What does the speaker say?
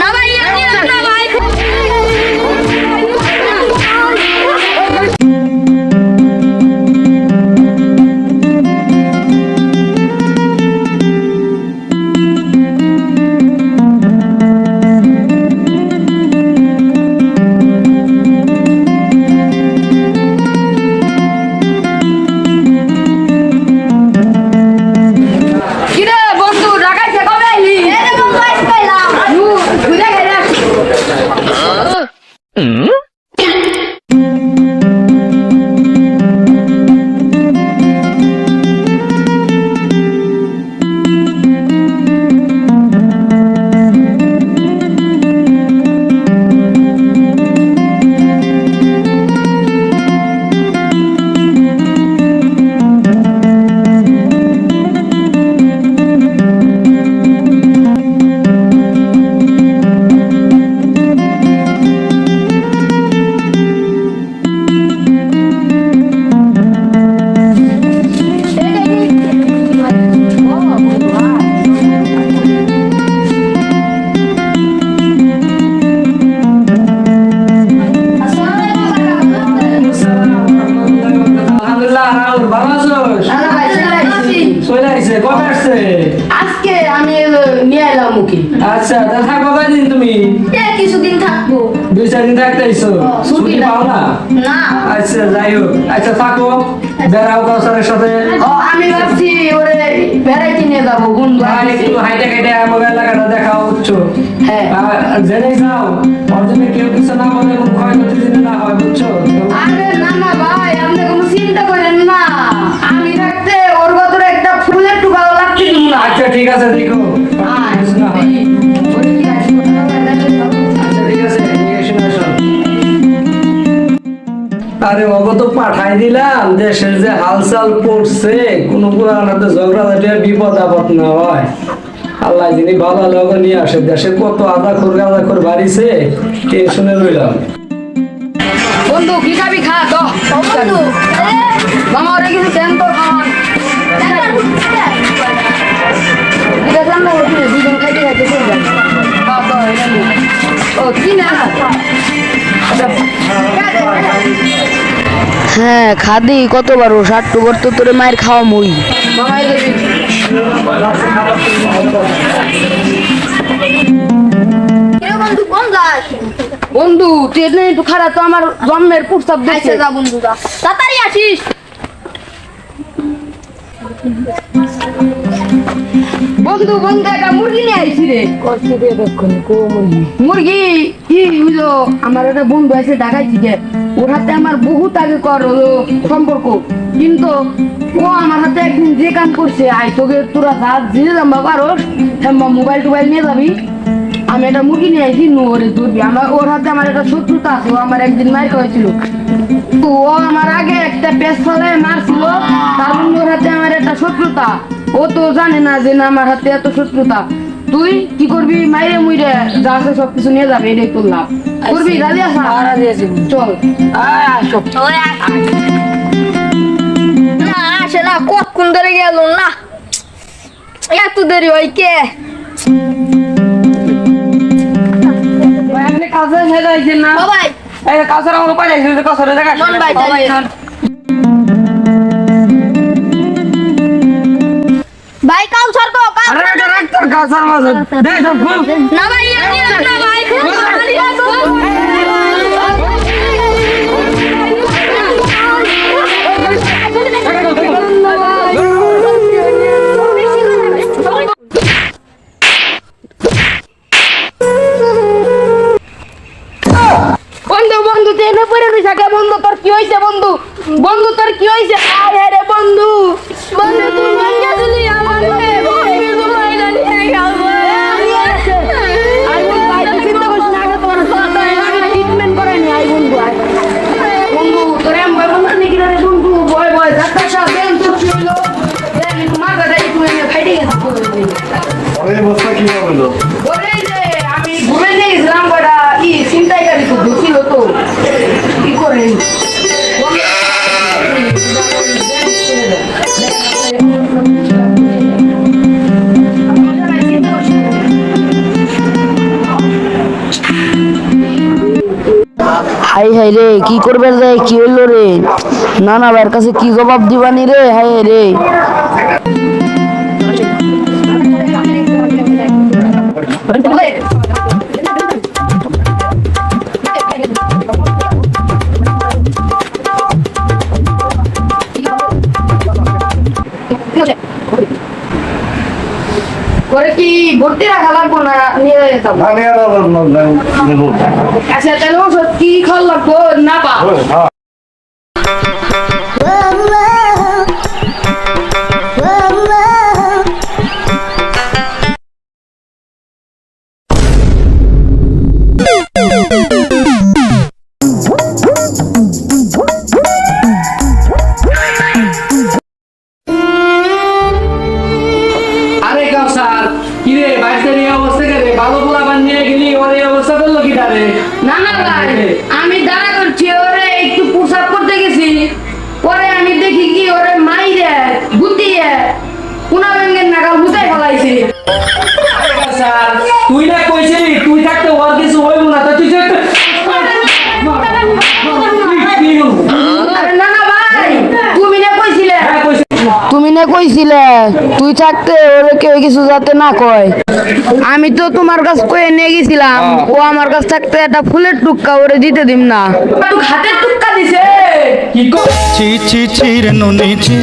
না ভাই আচ্ছা তা কয়দিন তুমি? কিছুদিন থাকব। দুই চার দিন থাকতে আইছো? ছুটি পাও না না। আচ্ছা যাই হোক। আচ্ছা থাকো। বেড়াও কাউসারের সাথে। ও, আমি ভাবছি ওরে বেড়াইতে নিয়ে যাব আর একটু হাইটে হাইটে আমাকে এলাকাটা দেখাও বুঝছ? হ্যাঁ। জেনে যাও ওর জন্য কেউ কিছু না বলে কোনো ক্ষয়ক্ষতি যেন না হয় বুঝছ? আরে না না ভাই আপনি কোনো চিন্তা করেন না। আমি থাকতে ওর একটা ফুলের টুকাও না। আচ্ছা ঠিক আছে দেখো। আরে ওগো তো পাঠাই দিলাম। দেশের যে হালচাল পড়ছে কোনো পুরানাতে ঝগড়া বিপদ আপদ না হয়। আল্লাহ যিনি ভালো লগো নিয়ে আসে দেশে কত আদা খোর গাদা খোর বাড়িছে টেনশনে রইলাম বন্ধু কি খাবি খা তো বন্ধু মামা ওরে কিছু দেন খাওয়ান ওখানে দুজন খাইতে খাইতে। ও কি না? হ্যাঁ খাদি কত বারো ষাট টুকর তো তোরে মায়ের খাওয়া মই বন্ধু বন্ধু তুই এটা একটু খারাপ তো আমার জন্মের প্রস্তাব দেখছে যা বন্ধু যা। তাড়াতাড়ি আসিস। বন্ধু বন্ধু একটা মুরগি নিয়ে আইছি রে। মুরগি। কি বুঝলো আমার একটা বন্ধু আছে ঢাকায় থেকে ওর হাতে আমার বহুত আগে কর সম্পর্ক। কিন্তু ও আমার হাতে একদিন যে কাম করছে আই তোকে তোরা যা যে জাম্বা পারোস হেম্বা মোবাইল টোবাইল নিয়ে যাবি। আমি একটা মুরগি নিয়ে নু ওরে ধরবি। আমার ওর হাতে আমার একটা শত্রুতা আছে, ও আমার একদিন মার হয়েছিল ও আমার আগে একটা ফলে মারছিল, তার ওর হাতে আমার একটা শত্রুতা। ও তো জানে না যে না, আমার হাতে এত শত্রুতা। তুই কি করবি? মাইরে মুইরে যা আছে সব কিছু নিয়ে যাবে এটাই তোর লাভ। করবি? রাজি আসা রাজি আছি। চল। আয়। না আসে না কতক্ষণ ধরে গেল না? এত দেরি হয় কে? কাছে আইছেন না। ভাই এই কাউসার আমার উপায় আছে কাউসারে দেখা মন ভাই ভাই কাউ সরকো কাউ মাঝে দে সব ফুল না ভাই না ভাই বন্ধু বন্ধু বন্ধু, তোর কি হইছে, বন্ধু? বন্ধু, তোর কি হইছে? হাই হাই রে, কি করবে রে? কি হইল রে? না না, ভাইয়ের কাছে কি জবাব দিবানি রে? হাই রে। করে কি ভর্তি রাখা লাগবো না নিয়ে যেতাম। আচ্ছা তাহলে ওষুধ কি খাওয়া লাগবো? না পা। আমি দাঁড়া করছি, ওরে একটু প্রসাব করতে গেছি। পরে আমি দেখি কি ওরে মাইরে গুতিয়ে কুনা ব্যাংকের নাগাল বুঝাই ফেলাইছি। তুই না কইছিলি, তুই থাকতে ওর কিছু হইব না কইছিলে তুই থাকতে ওর কেউ কিছু যাতে না কয়। আমি তো তোমার কাছ কয়ে নিয়ে গেছিলাম ও আমার কাছ থাকতে একটা ফুলের টুক্কা ওরে দিতে দিম না। তুই হাতের টুক্কা দিছে। কি ছি ছি ছি রে নুনি ছি।